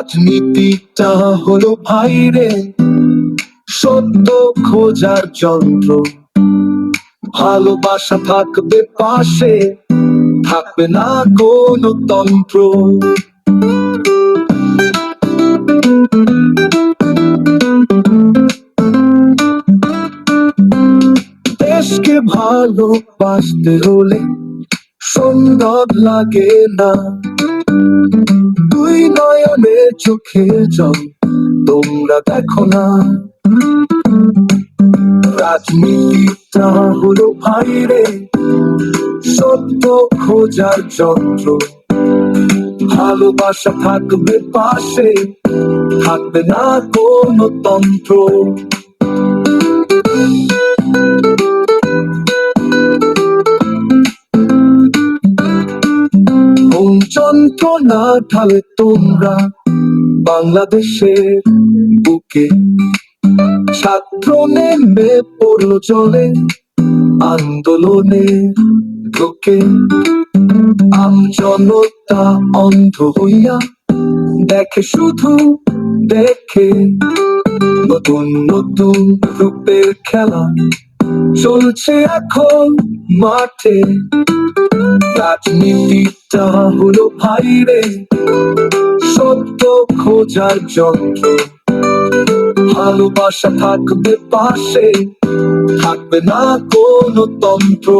রাজনীতিটা হলো ভাইরে, সত্য খোঁজার যন্ত্র। ভালোবাসা থাকবে পাশে, থাকবে না কোনো তন্ত্র। দেশকে ভালোবাসতে হলে সুন্দর লাগে না। চোখে জল, তোমরা দেখো না। রাজনীতিটা হলো ভাইরে সত্য খোঁজার যন্ত্র। ভালোবাসা থাকবে পাশে, থাকবে না কোনো তন্ত্র। যন্ত্রণা ঢালে তোমরা বাংলাদেশের বুকে। ছাত্র নেমে পড়ল চলে আন্দোলনে ঢুকে। আমজনতা অন্ধ হইয়া দেখে, শুধু দেখে। নতুন নতুন রূপের খেলা চলছে এখন মাঠে। রাজনীতিটা হলো ভাইরে সত্য খোঁজার যন্ত্র। ভালোবাসা থাকবে পাশে, থাকবে না কোনো তন্ত্র।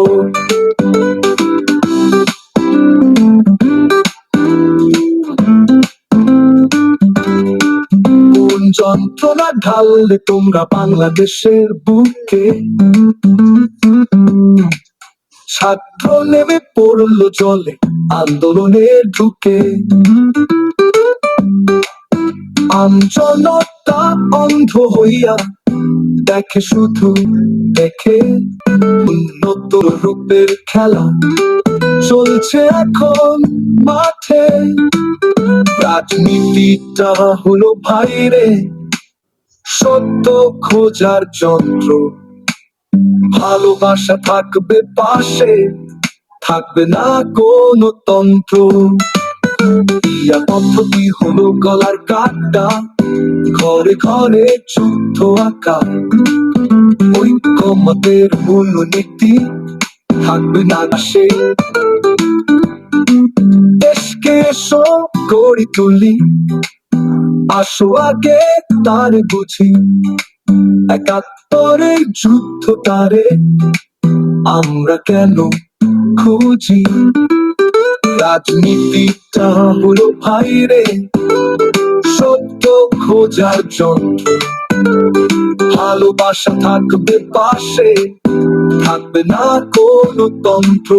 যন্ত্রণা ঢাললে তোমরা বাংলাদেশের বুকে। ছাত্র নেমে পড়ল জলে, আন্দোলনে ঢুকে। আমজনতা অন্ধ হইয়া দেখে শুধু দেখে, উন্নত রূপের খেলা চলছে এখন মাঠে। রাজনীতিটা হলো ভাইরে। সত্য খোঁজার যন্ত্র। ভালোবাসা থাকবে পাশে, থাকবে না কোনো তন্ত্র। ইয়া পদ্ধতি হলো গলার কাটা ঘরে ঘরে যুদ্ধ আঁকা। ঐক্যমতের মূল নীতি থাকবে না সে দেশকে এসো, গড়ি তুলি। আসো আগে তার বুঝি। একাত্তরে যুদ্ধ তারে আমরা কেন খুঁজি? রাজনীতিটা হলো ভাইরে সত্য খোঁজার যন্ত্র। ভালোবাসা থাকবে পাশে, থাকবে না কোনো তন্ত্র।